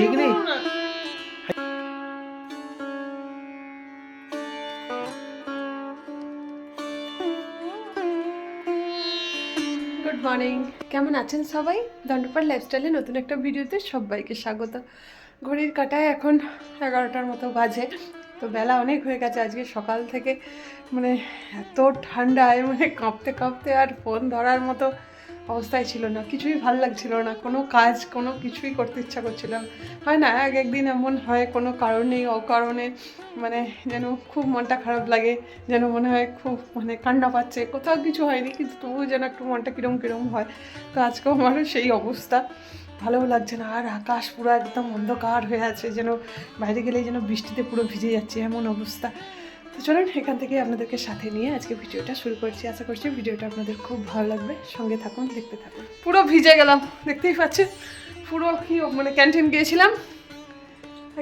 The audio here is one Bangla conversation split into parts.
ঠিক নেই? গুড মর্নিং কেমন আছেন সবাই? দণ্ডপার লাইফস্টাইলে নতুন একটা ভিডিওতে সবাইকে স্বাগত। ঘড়ির কাটায় এখন এগারোটার মতো বাজে, তো বেলা অনেক হয়ে গেছে আজকে সকাল থেকে। মানে এত ঠান্ডায় মানে কাঁপতে কাঁপতে আর ফোন ধরার মতো অবস্থায় ছিল না, কিছুই ভালো লাগছিল না, কোনো কাজ, কোনো কিছুই করতে ইচ্ছা করছিল না। হয় না, এক একদিন এমন হয়, কোনো কারণেই অকারণে মানে যেন খুব মনটা খারাপ লাগে, যেন মনে হয় খুব মানে কান্না পাচ্ছে, কোথাও কিছু হয়নি, কিন্তু তবুও যেন একটু মনটা কিরম কিরম হয়। তো আজকেও আমারও সেই অবস্থা। ভালোও লাগছে না, আর আকাশ পুরো একদম অন্ধকার হয়ে আছে, যেন বাইরে গেলেই যেন বৃষ্টিতে পুরো ভিজে যাচ্ছে, এমন অবস্থা। তো চলুন এখান থেকে আপনাদেরকে সাথে নিয়ে আজকে ভিডিওটা শুরু করছি। আশা করছি ভিডিওটা আপনাদের খুব ভালো লাগবে। সঙ্গে থাকুন দেখতে থাকুন। পুরো ভিজে গেলাম দেখতেই পাচ্ছেন? পুরো কি মানে ক্যান্টিন গিয়েছিলাম।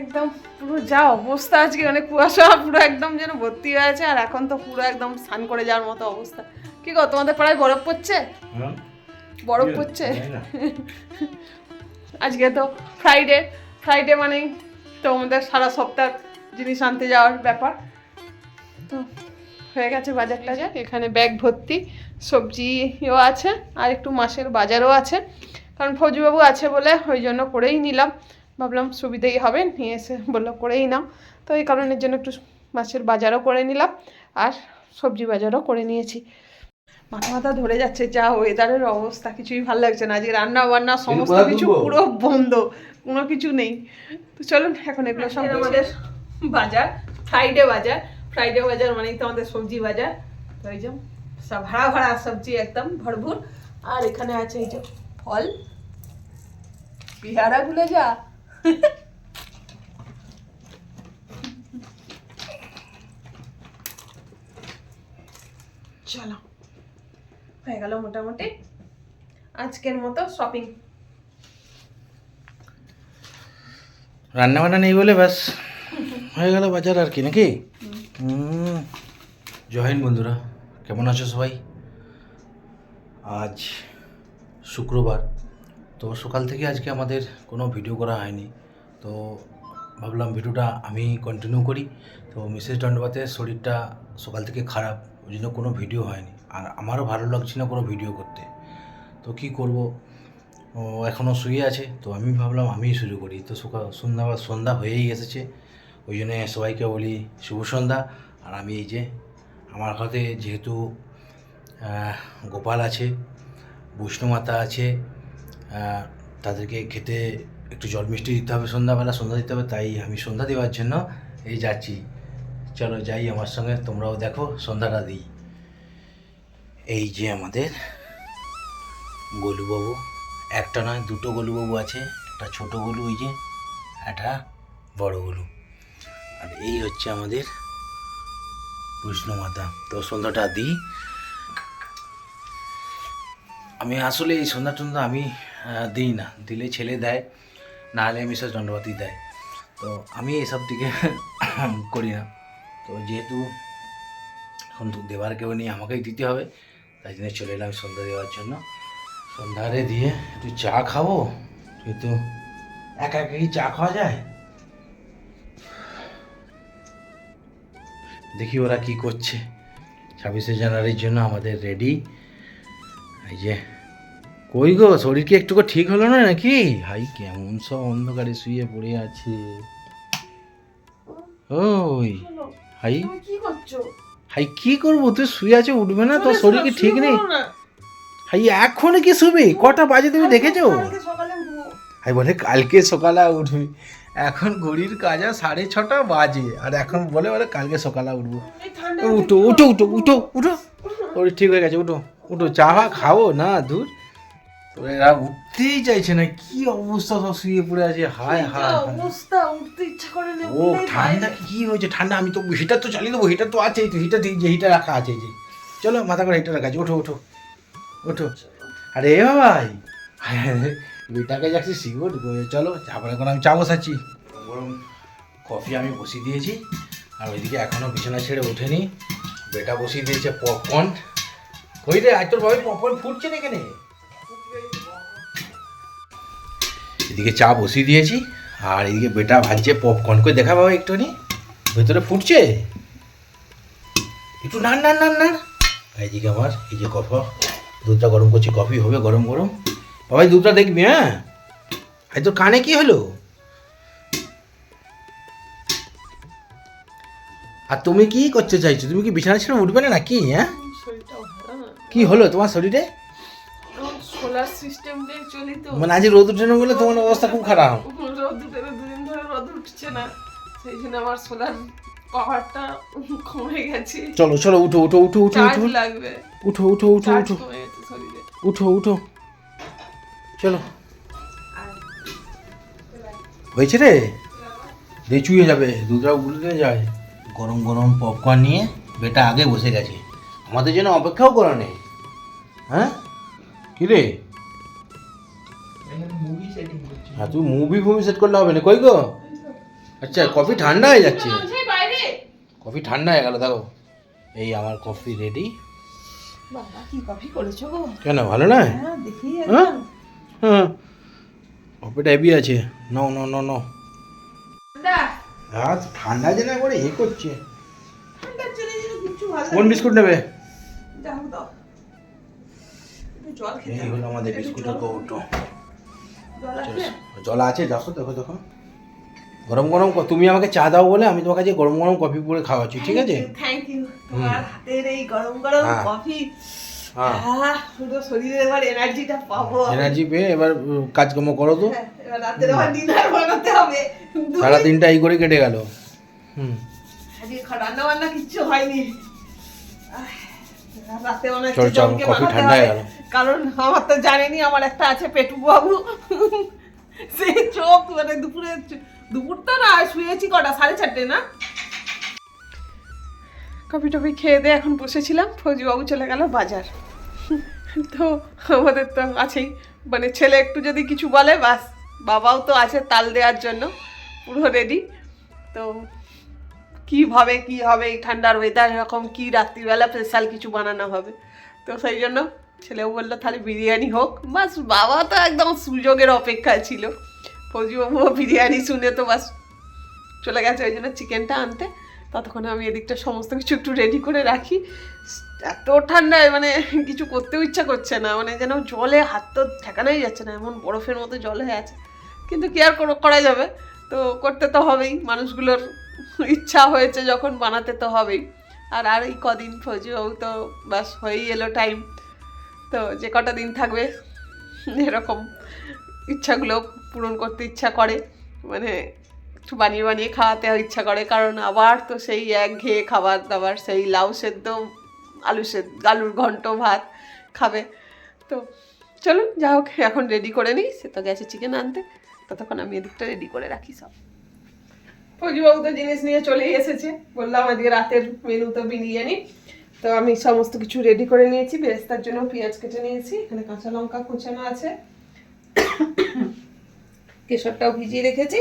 একদম পুরো যা অবস্থা আজকে মানে কুয়াশা পুরো একদম যেন ভর্তি হয়ে আছে আর এখন তো পুরো একদম স্নান করে যাওয়ার মতো অবস্থা। কি গো তোমাদের পাড়ায় বরফ পড়ছে? বরফ পড়ছে? আজকে তো ফ্রাইডে ফ্রাইডে মানেই তো আমাদের সারা সপ্তাহ জিনিস আনতে যাওয়ার ব্যাপার। তো হয়ে গেছে বাজার টাজার এখানে ব্যাগ ভর্তি সবজিও আছে আর একটু মাসের বাজারও আছে। কারণ ফৌজিবাবু আছে বলে ওই জন্য করেই নিলাম। ভাবলাম সুবিধেই হবে নিয়ে এসে বলল করেই নাও। তো এই কারণের জন্য একটু মাছের বাজারও করে নিলাম আর সবজি বাজারও করে নিয়েছি। মাথা মাথা ধরে যাচ্ছে যা ওয়েদারের অবস্থা কিছুই ভালো লাগছে না। আজকে রান্না বান্না সমস্ত কিছু পুরো বন্ধ কোনো কিছু নেই। তো চলুন এখন এগুলো সব আমাদের বাজার ফ্রাইডে বাজার। ফ্রাইডে বাজার মানেই তো আমাদের সবজি বাজার। তো এই যে সব ভাড়া ভাড়া সবজি একদম ভরপুর। আর এখানে আছে এই যে ফল। পেয়ারাগুলো যা। চলো হয়ে গেল মোটামুটি আজকের মতো শপিং রান্না বান্না নেই বলে ব্যাস হয়ে গেল বাজার আর কি নাকি? হুম। জয় হিন্দ বন্ধুরা, কেমন আছো সবাই? আজ শুক্রবার। তো সকাল থেকে আজকে আমাদের কোনো ভিডিও করা হয়নি। তো ভাবলাম ভিডিওটা আমি কন্টিনিউ করি। তো মিসেস দণ্ডবাতের শরীরটা সকাল থেকে খারাপ, ওই জন্য কোনো ভিডিও হয়নি। আর আমারও ভালো লাগছে না কোনো ভিডিও করতে। তো কি করব? ও এখনও শুয়ে আছে, তো আমি ভাবলাম আমিই শুরু করি। তো সকাল সন্ধ্যা সন্ধ্যা হয়েই এসেছে। ওই জন্য সবাইকে বলি শুভ সন্ধ্যা। আর আমি এই যে আমার হাতে যেহেতু গোপাল আছে বৈষ্ণমাতা আছে তাদেরকে খেতে একটু জল মিষ্টি দিতে হবে সন্ধ্যাবেলা, সন্ধ্যা দিতে হবে, তাই আমি সন্ধ্যা দেওয়ার জন্য এই যাচ্ছি। চলো যাই আমার সঙ্গে, তোমরাও দেখো, সন্ধ্যাটা দিই। এই যে আমাদের গোলুবাবু। একটা নয়, দুটো গোলুবাবু আছে, একটা ছোটো গোলু ওই যে, একটা বড় গোলু। আর এই হচ্ছে আমাদের বৈষ্ণব মাতা। তো সন্ধ্যাটা দিই। আমি আসলে এই সন্ধ্যা টন্ধ্যা আমি দিই না। দিলে ছেলে দেয়, না হলে মিসেস দণ্ডবাতি দেয়। তো আমি এসব দিকে করি না। তো যেহেতু এখন দেওয়ার কেউ নেই, আমাকেই দিতে হবে। তাই জন্য চলে এলাম সন্ধ্যা দেওয়ার জন্য। সন্ধ্যারে দিয়ে একটু চা খাব কিন্তু একা একা কি চা খাওয়া যায়। দেখি ওরা কি করছে। ছাব্বিশে জানুয়ারির জন্য আমাদের রেডি এই যে, কই গো, শরীর কি একটু ঠিক হলো না নাকি? হাই, কেমন সব অন্ধকারে শুয়ে পড়ে আছে। ওই, হাই। কি করছ হাই, কি করব? তুই শুয়ে আছে, উঠবে না? তোর শরীর কি ঠিক নেই? হাই, এখন কি শুবি? কটা বাজে তুমি দেখেছ? হাই, বলে কালকে সকালে উঠবি। এখন ঘড়ির কাজা সাড়ে ছটা বাজে। আর এখন বলে বলে কালকে সকালে উঠবো। উঠো উঠো উঠো। উঠো উঠো শরীর ঠিক হয়ে গেছে উঠো উঠো। চা ফা খাব? না দূর। এরা উঠতেই চাইছে না কি অবস্থা সব শুয়ে পড়ে আছে? হায় হায় হায়। অবস্থা উঠতে ইচ্ছা করে না ও ঠান্ডা কি হয়েছে? ঠান্ডা আমি তো হিটার তো চালিয়ে দেবো হিটার তো আছেই তো হিটার যে হিটার রাখা আছে যে। চলো মাথা করে হিটার রাখা আছে ওঠো ওঠো। ওঠো। আরে ভাই বেটাকে যাচ্ছি সিগুর চলো। তারপরে এখন আমি চা বসাচ্ছি। গরম কফি আমি বসিয়ে দিয়েছি। আর ওইদিকে এখনও বিছানা ছেড়ে ওঠেনি। বেটা বসিয়ে দিয়েছে পপকর্ন কই রে, আজ তোর বাবা পপকর্ন ফুটছে না এখানে? এদিকে চা বসিয়ে দিয়েছি। আর এদিকে বেটা ভাজছে পপকর্ন করে দেখা বাবা একটুখানি। ভেতরে ফুটছে? একটু নান নান নান নান এইদিকে আমার, এই যে কফা। দুধটা গরম করছি, কফি হবে গরম গরম। বাবাই দুধটা দেখবি হ্যাঁ? এই তোর কানে কি হলো? আর তুমি কি করতে চাইছো? তুমি কি বিছানা ছেড়ে উঠবে না নাকি হ্যাঁ? কি হলো তোমার শরীরে? সোলার সিস্টেম দিয়ে চলি তো। মানে আজ রোদ উঠে না বলে তোমার অবস্থা খুব খারাপ। রোদ উঠে দুদিন ধরে রোদ উঠছে না। সেই জন্য আমার সোলার পাওয়ারটা কমে গেছে। চলো চলো উঠো উঠো উঠো উঠো উঠো। লাগবে। উঠো উঠো উঠো উঠো। শরীরে। উঠো উঠো। চলো। হয়েছে রে? দিয়ে চুয়ে যাবে দুধটা উঠে যায়। গরম গরম পপকর্ন নিয়ে বেটা আগে বসে গেছে। আমাদের জন্য অপেক্ষাও করা নেই। হ্যাঁ? কি রে? হ্যাঁ তুই মুভি ফুভি সেট করলে হবে না। কই গো? আচ্ছা কফি ঠান্ডা হয়ে যাচ্ছে। কফি ঠান্ডা হয়ে গেল দেখো। এই আমার কফি রেডি বাবা কি কফি করেছ গো? কেন ভালো নয়? হ্যাঁ দেখি হ্যাঁ? হ্যাঁ। কফিটা হেভি আছে। নাও নাও নাও নাও। আজ ঠান্ডা যে না করে এ করছে। কোন বিস্কুট নেবে? এই হলো আমাদের বিস্কুটের কৌটো। জল আছে? আছে দেখো দেখো দেখো। গরম গরম ক- তুমি আমাকে চা দাও বলে আমি তোমার কাছে গরম গরম কফি করে খাওয়াচ্ছি ঠিক আছে? থ্যাংক ইউ তোমার হাতের এই গরম গরম হ্যাঁ। কফি। পুরো শরীরে এবার এনার্জিটা পাবো এনার্জি পেয়ে এবার কাজকর্ম করো তো। হ্যাঁ, এবার রাতের আবার ডিনার বানাতে হবে। সারা দিনটা এই করে কেটে গেল। হুম। আজকে রান্না বান্না কিচ্ছু হয়নি। রাতে হচ্ছে চল, চল, জমকে কফি ঠান্ডা হয়ে গেল। কারণ আমার তো জানেনি আমার একটা আছে পেটু বাবু। সেই চোখ মানে দুপুরে দুপুর তো না শুয়েছি কটা? সাড়ে চারটে না? কফি টফি খেয়ে দিয়ে এখন বসেছিলাম। ফৌজিবাবু চলে গেল বাজার। তো আমাদের তো আছেই। মানে ছেলে একটু যদি কিছু বলে, বাস, বাবাও তো আছে তাল দেওয়ার জন্য, পুরো রেডি তো কীভাবে কি হবে, এই ঠান্ডার ওয়েদার এরকম, কি রাত্রিবেলা স্পেশাল কিছু বানানো হবে? তো সেই জন্য ছেলেও বলল, তাহলে বিরিয়ানি হোক। বাস, বাবা তো একদম সুযোগের অপেক্ষায় ছিল। ফৌজিবাবুও বিরিয়ানি শুনে তো বাস চলে গেছে, ওই জন্য চিকেনটা আনতে। ততক্ষণ আমি এদিকটা সমস্ত কিছু একটু রেডি করে রাখি। এত ঠান্ডায় মানে কিছু করতেও ইচ্ছা করছে না মানে যেন জলে হাত তো ঠেকানোই যাচ্ছে না, এমন বরফের মতো জল হয়ে আছে। কিন্তু কি আর করা যাবে? তো করতে তো হবেই, মানুষগুলোর ইচ্ছা হয়েছে যখন বানাতে তো হবেই। আর আর এই কদিন ফৌজিবাবু তো বাস হয়েই এলো টাইম তো যে কটা দিন থাকবে, এরকম ইচ্ছাগুলো পূরণ করতে ইচ্ছা করে। মানে বানিয়ে বানিয়ে খাওয়াতে ইচ্ছা করে, কারণ আবার তো সেই এক ঘেয়ে খাবার দাবার, সেই লাউ সেদ্ধ, আলু সেদ্ধ, আলুর ঘন্ট ভাত খাবে। তো চলুন, যা হোক, এখন রেডি করে নিই, সে তো গেছে চিকেন আনতে। ততক্ষণ আমি এদিকটা রেডি করে রাখি সব। ফৌজিবাবু তো জিনিস নিয়ে চলেই এসেছে। বললাম আজকে রাতের মেনু তো বিরিয়ানি তো আমি সমস্ত কিছু রেডি করে নিয়েছি। বেরেস্তার জন্য পেঁয়াজ কেটে নিয়েছি। এখানে কাঁচা লঙ্কা কুচানো আছে। কেশরটাও ভিজিয়ে রেখেছি।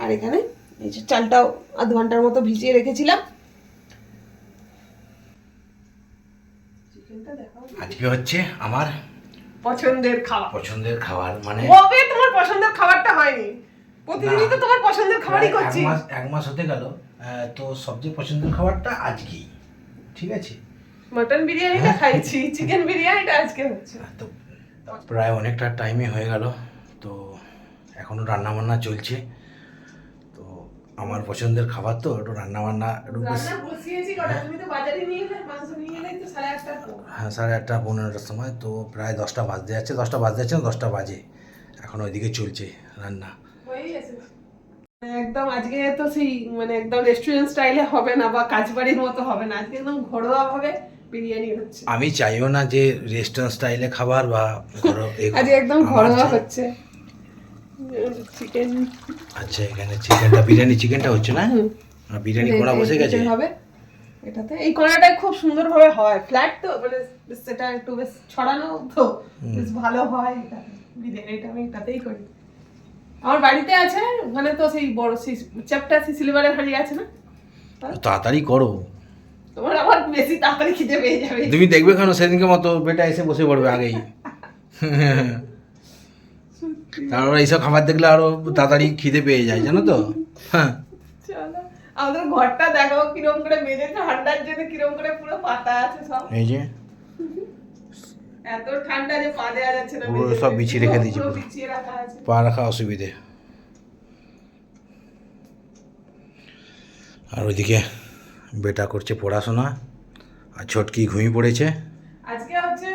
আর এখানে এই যে চালটাও আধ ঘণ্টার মতো ভিজিয়ে রেখেছিলাম। আজকে হচ্ছে আমার পছন্দের খাবার। পছন্দের খাবার মানে কবে তোমার পছন্দের খাবারটা হয়নি? প্রতিদিনই তো তোমার পছন্দের খাবারই করছি। এক মাস এক মাস হতে গেল তো সবচেয়ে পছন্দের খাবারটা আজকেই ঠিক আছে? মটন বিরিয়ানিটা খাইছি চিকেন বিরিয়ানিটা আজকে হচ্ছে। তো প্রায় অনেকটা টাইমে হয়ে গেল তো এখনও রান্নাবান্না চলছে। আমার পছন্দের খাবার তো একটু রান্নাবান্না একটু পর। হ্যাঁ সাড়ে আটটা পনেরোটার সময় তো প্রায় দশটা বাজতে যাচ্ছে দশটা বাজতে যাচ্ছে না দশটা বাজে। এখন ওইদিকে চলছে রান্না। একদম আজকে তো সেই মানে একদম রেস্টুরেন্ট স্টাইলে হবে না বা কাজবাড়ির মতো হবে না আজকে একদম ঘরোয়া ভাবে বিরিয়ানি হচ্ছে। আমি চাইও না যে রেস্টুরেন্ট স্টাইলে খাবার বা আজকে একদম ঘরোয়া হচ্ছে। চিকেন আচ্ছা এখানে চিকেনটা বিরিয়ানি চিকেনটা হচ্ছে না? বিরিয়ানি কোনা বসে গেছে? হবে। এটাতে এই কোনাটা খুব সুন্দরভাবে হয়। ফ্ল্যাট তো মানে সেটা একটু বেশ ছড়ানো তো বেশ ভালো হয় এটা। বিরিয়ানিটা আমি এটাতেই করি। আমার বাড়িতে আছে ওখানে তো সেই বড় সেই চ্যাপটা সেই সিলভারের হাঁড়ি আছে না? তাড়াতাড়ি করো। তোমার আবার বেশি তাড়াতাড়ি খিদে পেয়ে যাবে। তুমি দেখবে কেন? সেদিনকে মতো বেটা এসে বসে পড়বে আগেই। তারপর এইসব খাবার দেখলে আরও তাড়াতাড়ি খিদে পেয়ে যায় জানো তো? হ্যাঁ। আমাদের ঘরটা দেখো কিরম করে মেঝে ঠান্ডার জন্য কিরম করে পুরো পাতা আছে সব। এই যে। এত ঠান্ডা যে পা দেওয়া যাচ্ছে না পুরো সব বিছিয়ে রেখে পুরো- দিয়েছে পুরো। বিছিয়ে রাখা আছে। পা রাখা অসুবিধে। আর ওইদিকে বেটা করছে পড়াশোনা আর ছটকি ঘুমিয়ে পড়েছে। আজকে হচ্ছে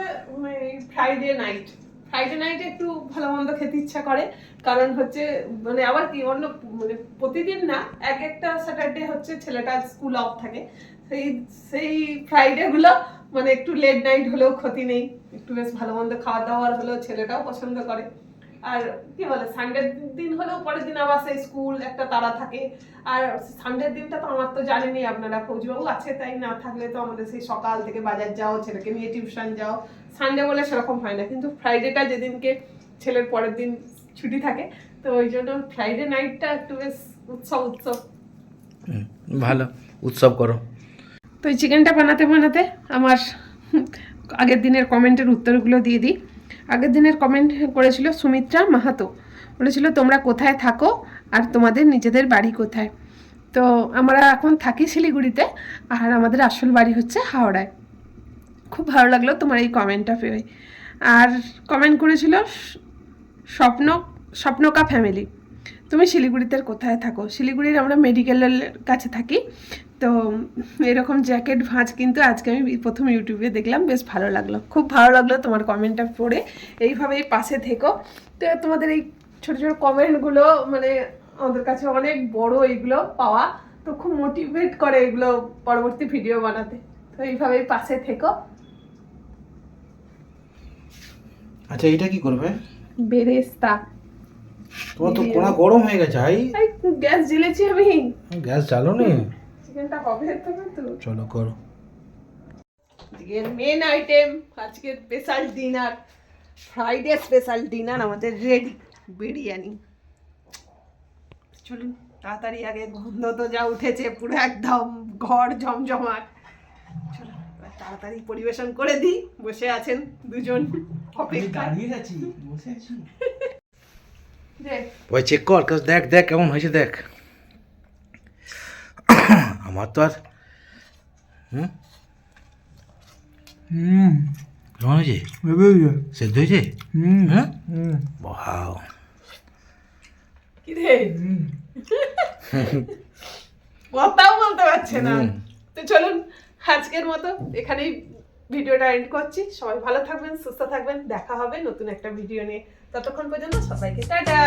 ফ্রাইডে নাইট ফ্রাইডে নাইটে একটু ভালো মন্দ খেতে ইচ্ছা করে। কারণ হচ্ছে মানে আবার কি, অন্য মানে প্রতিদিন না, এক একটা স্যাটারডে হচ্ছে ছেলেটা স্কুল অফ থাকে। সেই সেই ফ্রাইডে গুলো মানে একটু লেট নাইট হলেও ক্ষতি নেই। একটু বেশ ভালো মন্দ খাওয়া দাওয়ার হলেও ছেলেটাও পছন্দ করে। আর কি বলে সানডে দিন হলেও পরের দিন আবার সেই স্কুল একটা তারা থাকে। আর সানডের দিনটা তো আমার তো জানেনই আপনারা ফৌজিবাবু আছে তাই না থাকলে তো আমাদের সেই সকাল থেকে বাজার যাও ছেলেকে নিয়ে টিউশন যাও। সানডে বলে সেরকম হয় না কিন্তু ফ্রাইডেটা যেদিনকে ছেলের পরের দিন ছুটি থাকে তো ওই জন্য ফ্রাইডে নাইটটা একটু বেশ উৎসব উৎসব। ভালো উৎসব করো। তো এই চিকেনটা বানাতে বানাতে আমার আগের দিনের কমেন্টের উত্তরগুলো দিয়ে দিই। আগের দিনের কমেন্ট করেছিল সুমিত্রা মাহাতো। বলেছিল, তোমরা কোথায় থাকো আর তোমাদের নিজেদের বাড়ি কোথায়? তো আমরা এখন থাকি শিলিগুড়িতে আর আমাদের আসল বাড়ি হচ্ছে হাওড়ায়। খুব ভালো লাগল তোমার এই কমেন্টটা পেয়ে। আর কমেন্ট করেছিল, স্বপ্ন, স্বপ্নকা ফ্যামিলি তুমি শিলিগুড়িতে কোথায় থাকো? শিলিগুড়ির আমরা মেডিকেলের কাছে থাকি। তো এরকম জ্যাকেট ভাঁজ কিন্তু আজকে আমি প্রথম ইউটিউবে দেখলাম বেশ ভালো লাগল। খুব ভালো লাগল তোমার কমেন্টটা পড়ে। এইভাবেই পাশে থেকো। তো তোমাদের এই ছোটো ছোটো কমেন্টগুলো মানে আমাদের কাছে অনেক বড় এগুলো পাওয়া। তো খুব মোটিভেট করে এগুলো পরবর্তী ভিডিও বানাতে। তো এইভাবেই পাশে থেকো। আচ্ছা এটা কি করবে? বেরেস্তা। তোমার তো কোনা গরম হয়ে গেছে আই। গ্যাস জ্বেলেছি আমি। গ্যাস চালো নি চিকেনটা হবে তবে তো? চলো করো। আজকের মেন আইটেম আজকের special dinner Friday special dinner আমাদের রেডি বিরিয়ানি চলুন তাড়াতাড়ি আগে গন্ধ তো যা উঠেছে পুরো একদম ঘর জমজমাট। তাড়াতাড়ি পরিবেশন করে দিই বসে আছেন দুজন অপেক্ষা। আছি বসে আছি। দেখ। ওই চেক কর কাজ দেখ দেখ কেমন হয়েছে দেখ। আমার তো আর হুম? হুম। কেমন হয়েছে? সেদ্ধ হয়েছে? হুম। হ্যাঁ? বাও কথাও বলতে পারছে না। তো চলুন আজকের মতো এখানেই ভিডিওটা এন্ড করছি। সবাই ভালো থাকবেন সুস্থ থাকবেন। দেখা হবে নতুন একটা ভিডিও নিয়ে। ততক্ষণ পর্যন্ত সবাইকে টাটা।